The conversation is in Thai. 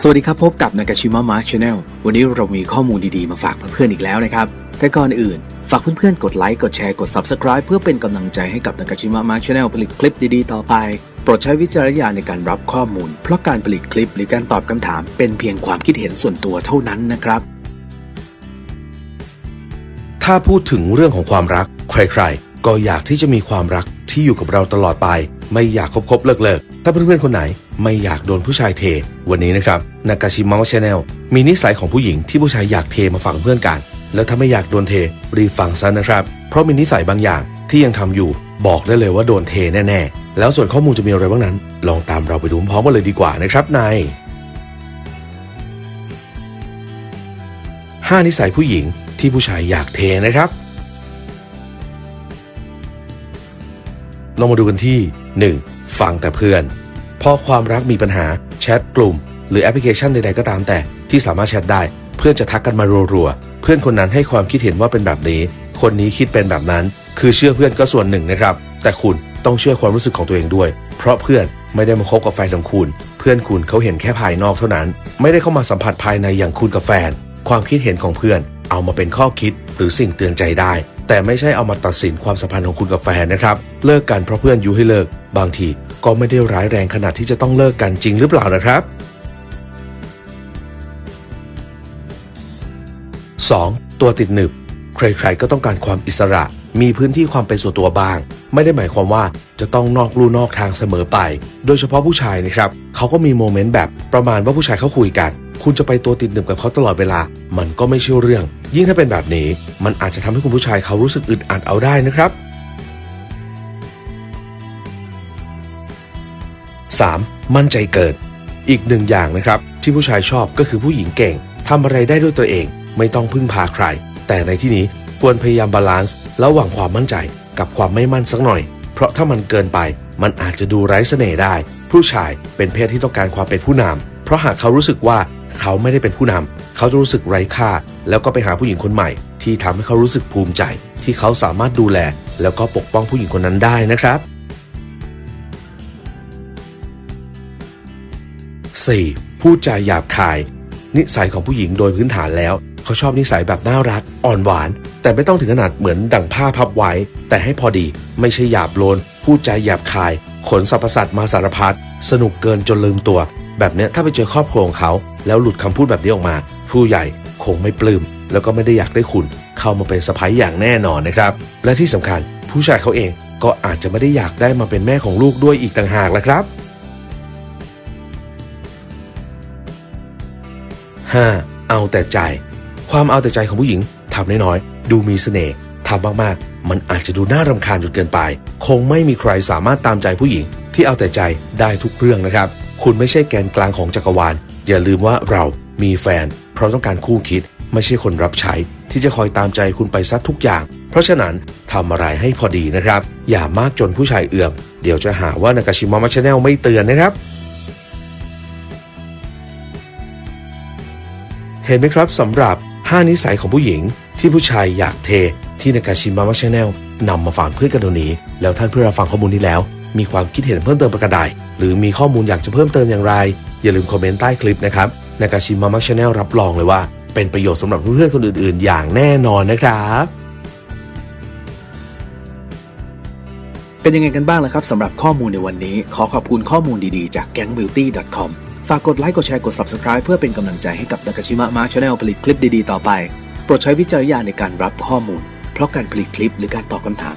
สวัสดีครับ พบกับนากาชิมะมาร์ชแนลวันนี้เรามีข้อมูลดีๆ มาฝากเพื่อนๆอีกแล้วนะครับ แต่ก่อนอื่น ฝากเพื่อนๆ กดไลค์ กดแชร์ กด Subscribe เพื่อเป็นกำลังใจให้กับนากาชิมะมาร์ชแนลผลิตคลิปดีๆ ต่อไป โปรดใช้วิจารณญาณในการรับข้อมูล เพราะการผลิตคลิปหรือการตอบคำถาม เป็นเพียงความคิดเห็นส่วนตัวเท่านั้นนะครับ ถ้าพูดถึงเรื่องของความรัก ใครๆ ก็อยากที่จะมีความรักที่อยู่กับเราตลอดไป ไม่อยากคบๆเลิกๆถ้าเพื่อนๆคนไหนไม่อยากโดนผู้ชายเท วันนี้นะครับนากาชิมะชาแนลมีนิสัยของผู้หญิงที่ผู้ชายอยากเทมาฝากเพื่อนกัน แล้วถ้าไม่อยากโดนเทรีบฟังซะนะครับ เพราะมีนิสัยบางอย่างที่ยังทำอยู่บอกได้เลยว่าโดนเทแน่ๆ แล้วส่วนข้อมูลจะมีอะไรบ้างนั้น ลองตามเราไปดูพร้อมกันเลยดีกว่านะครับใน5นิสัยผู้หญิงที่ผู้ชายอยากเทนะครับ ลองมาดูกันที่ 1. ฟังแต่เพื่อน พอความรักมีปัญหาแชทกลุ่ม หรือแอปพลิเคชันใดๆก็ตามแต่ที่สามารถแชทได้ เพื่อนจะทักกันมารัวๆเพื่อนคนนั้นให้ความคิดเห็นว่าเป็นแบบนี้ คนนี้คิดเป็นแบบนั้น คือเชื่อเพื่อนก็ส่วนหนึ่งนะครับ แต่คุณต้องเชื่อความรู้สึกของตัวเองด้วย เพราะเพื่อนไม่ได้มาคบกับแฟนของคุณ เพื่อนคุณเขาเห็นแค่ภายนอกเท่านั้น ไม่ได้เข้ามาสัมผัสภายในอย่างคุณกับแฟน ความคิดเห็นของเพื่อนเอามาเป็นข้อคิดหรือสิ่งเตือนใจได้ แต่ไม่ใช่เอามาตัดสินความสัมพันธ์ของคุณกับแฟนนะครับ เลิกกันเพราะเพื่อนยุให้เลิก บางทีก็ไม่ได้ร้ายแรงขนาดที่จะต้องเลิกกันจริงหรือเปล่านะครับ 2. ตัวติดหนึบ ใครๆก็ต้องการความอิสระ มีพื้นที่ความเป็นส่วนตัวบ้าง ไม่ได้หมายความว่าจะต้องนอกลู่นอกทางเสมอไป โดยเฉพาะผู้ชายนะครับ เขาก็มีโมเมนต์แบบประมาณว่าผู้ชายเขาคุยกัน คุณจะไปตัวติดหนึบกับเขาตลอดเวลา มันก็ไม่ใช่เรื่อง ยิ่งถ้าเป็นแบบนี้ มันอาจจะทำให้คุณผู้ชายเขารู้สึกอึดอัดเอาได้นะครับ 3. มั่นใจเกิด อีกหนึ่งอย่างนะครับ ที่ผู้ชายชอบก็คือผู้หญิงเก่งทำอะไรได้ด้วยตัวเอง ไม่ต้องพึ่งพาใคร แต่ในที่นี้ควรพยายามบาลานซ์ระหว่างความมั่นใจกับความไม่มั่นสักหน่อย เพราะถ้ามันเกินไป มันอาจจะดูไร้เสน่ห์ได้ ผู้ชายเป็นเพศที่ต้องการความเป็นผู้นำเพราะหากเขารู้สึกว่า เขาไม่ได้เป็นผู้นำเขาจะรู้สึกไร้ค่า แล้วก็ไปหาผู้หญิงคนใหม่ ที่ทำให้เขารู้สึกภูมิใจ ที่เขาสามารถดูแล แล้วก็ปกป้องผู้หญิงคนนั้นได้นะครับ 4. พูดจาหยาบคาย นิสัยของผู้หญิงโดยพื้นฐานแล้ว เขาชอบนิสัยแบบน่ารัก อ่อนหวาน แต่ไม่ต้องถึงขนาดเหมือนดั่งผ้าพับไว้ แต่ให้พอดีไม่ใช่หยาบโลนพูดจาหยาบคาย ขนสรรพสัตว์มาสารพัดสนุกเกินจนลืมตัว แบบเนี้ยถ้าไปเจอครอบครัวของเขา แล้วหลุดคำพูดแบบนี้ออกมา ผู้ใหญ่คงไม่ปลื้มแล้วก็ไม่ได้อยากได้คุณเข้ามาเป็นสะพ้ายอย่างแน่นอนนะครับ และที่สำคัญผู้ชายเขาเองก็อาจจะไม่ได้อยากได้มาเป็นแม่ของลูกด้วยอีกต่างหากละครับ 5. เอาแต่ใจ ความเอาแต่ใจของผู้หญิงทำน้อยๆ ดูมีเสน่ห์ทำมากๆ มันอาจจะดูน่ารำคาญจนเกินไป คงไม่มีใครสามารถตามใจผู้หญิงที่เอาแต่ใจได้ทุกเรื่องนะครับ คุณไม่ใช่แกนกลางของจักรวาล อย่าลืมว่าเรามีแฟน เพราะต้องการคู่คิด ไม่ใช่คนรับใช้ ที่จะคอยตามใจคุณไปซัดทุกอย่าง เพราะฉะนั้นทำอะไรให้พอดีนะครับ อย่ามากจนผู้ชายเอื่อมเดี๋ยวจะหาว่านากาชิมะมัชาแนลไม่เตือนนะครับ เห็นไหมครับสำหรับ 5 นิสัยของผู้หญิงที่ผู้ชายอยากเทที่นากาชิมะมัชาแนลนำมาฝากเพื่อนกันตรงนี้ แล้วท่านเพื่อนรับฟังข้อมูลนี้แล้ว มีความคิดเห็นเพิ่มเติมประการใดหรือมีข้อมูลอยากจะเพิ่มเติมอย่างไร อย่าลืมคอมเมนต์ใต้คลิปนะครับนากาชิมะมัชาแนลรับรองเลยว่า เป็นประโยชน์สำหรับเพื่อนๆคนอื่นๆ อย่างแน่นอนนะครับเป็นยังไงกันบ้างล่ะครับสำหรับข้อมูลในวันนี้ ขอขอบคุณข้อมูลดีๆจาก gangbeauty.com ฝากกดไลค์กดแชร์กด subscribe เพื่อเป็นกำลังใจให้กับนากาชิมะมาชาแนลผลิตคลิปดีๆต่อไป โปรดใช้วิจารณญาณในการรับข้อมูล เพราะการผลิตคลิปหรือการตอบคำถาม